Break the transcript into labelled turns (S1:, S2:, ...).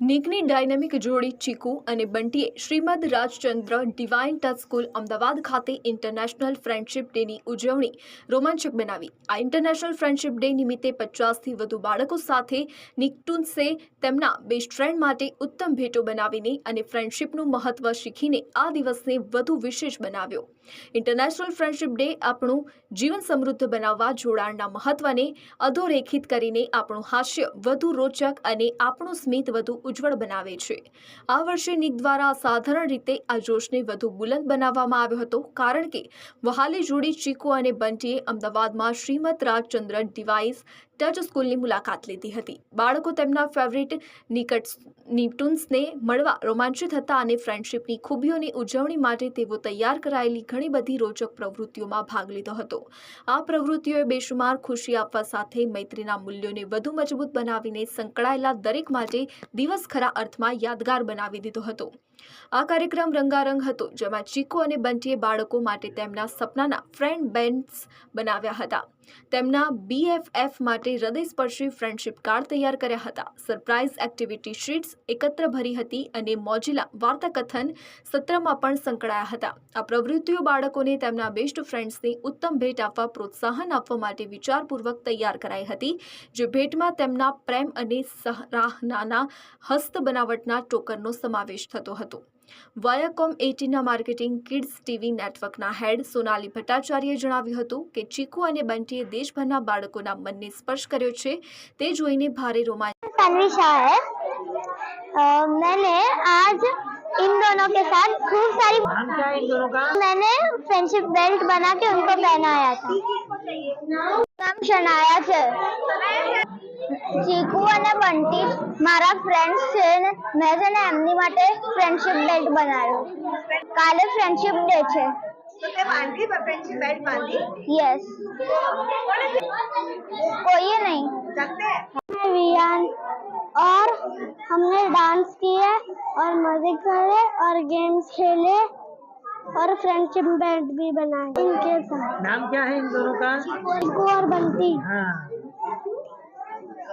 S1: નિકની dynamic જોડી ચીકુ અને બંટીએ Shrimad Rajchandra Divine Touch School Ahmedabad ખાતે ઇન્ટરનેશનલ ફ્રેન્ડશિપ ડેની ઉજવણી રોમાંચક બનાવી. આ ઇન્ટરનેશનલ ફ્રેન્ડશિપ ડે નિમિત્તે પચાસથી વધુ બાળકો સાથે નિકટુન્સે તેમના બેસ્ટ ફ્રેન્ડ માટે ઉત્તમ ભેટો બનાવીને અને ફ્રેન્ડશિપનું મહત્વ શીખીને આ દિવસને વધુ વિશેષ બનાવ્યો. ઇન્ટરનેશનલ ફ્રેન્ડશિપ ડે આપણું જીવન સમૃદ્ધ બનાવવા જોડાણના મહત્વને અધોરેખિત કરીને આપણું હાસ્ય વધુ રોચક અને આપણું સ્મિત વધુ ઉજ્જવળ બનાવે છે. આ વર્ષે નિક દ્વારા સાધારણ રીતે આ જોશને વધુ બુલંદ બનાવવામાં આવ્યો હતો. કારણ કે વહાલી જોડી ચીકુ અને બંટીએ અમદાવાદમાં શ્રીમદ રાજચંદ્ર ડિવાઇસ ટચ સ્કૂલની મુલાકાત લીધી હતી. બાળકો તેમના ફેવરિટ નિકટ નિપટુન્સને મળવા રોમાંચિત હતા અને ફ્રેન્ડશિપની ખૂબીઓની ઉજવણી માટે તેઓ તૈયાર કરાયેલી ઘણી બધી રોચક પ્રવૃત્તિઓમાં ભાગ લીધો હતો. આ પ્રવૃત્તિઓએ બેશુમાર ખુશી આપવા સાથે મૈત્રીના મૂલ્યોને વધુ મજબૂત બનાવીને સંકળાયેલા દરેક માટે દિવસ ખરા અર્થમાં યાદગાર બનાવી દીધો હતો. આ કાર્યક્રમ રંગારંગ હતો, જેમાં ચીકુ અને બંટીએ બાળકો માટે તેમના સપનાના ફ્રેન્ડ બેન્ડ્સ બનાવ્યા હતા. તેમના બીએફએફ માટે હૃદયસ્પર્શી ફ્રેન્ડશિપ કાર્ડ તૈયાર કર્યા હતા. સરપ્રાઇઝ એક્ટિવિટી શીટ્સ એકત્ર ભરી હતી અને મોજીલા વાર્તાકથન સત્રમાં પણ સંકળાયા હતા. આ પ્રવૃત્તિઓ બાળકોને તેમના બેસ્ટ ફ્રેન્ડ્સને ઉત્તમ ભેટ આપવા, પ્રોત્સાહન આપવા માટે વિચારપૂર્વક તૈયાર કરાઈ હતી, જે ભેટમાં તેમના પ્રેમ અને સરાહનાના હસ્ત બનાવટના ટોકનનો સમાવેશ થતો હતો. વાયાકોમ એટીના માર્કેટિંગ કિડ્સ ટીવી નેટવર્કના હેડ સોનાલી ભટ્ટાચાર્યએ જણાવ્યું હતું કે ચીકુ અને બંટીએ દેશભરના બાળકોના મનને સ્પર્શ કર્યો છે તે જોઈને ભારે રોમાંચ
S2: तन्वी शाह है अ, मैंने आज इन दोनों के साथ खूब सारी
S3: नाम क्या है इन दोनों का
S2: मैंने फ्रेंडशिप बेल्ट बना के उनको पहनाया था નામ શનાયા છે ચીકુ અને બંટી મારા ફ્રેન્ડ્સ છે ને મેં છે ને એમની માટે ફ્રેન્ડશિપ બેલ્ટ બનાવ્યો કાલે ફ્રેન્ડશિપ ડે છે
S4: તો તે બાંધી ફ્રેન્ડશિપ બેલ્ટ બાંધી
S2: यस कोई नहीं
S4: सकते
S2: मैं वियान और हमने डांस किया और मजे करे और गेम्स खेले और फ्रेंडशिप बेल्ट भी बनाए इनके साथ
S3: नाम क्या है इन दोनों का
S2: चिकू और बंटी
S3: हाँ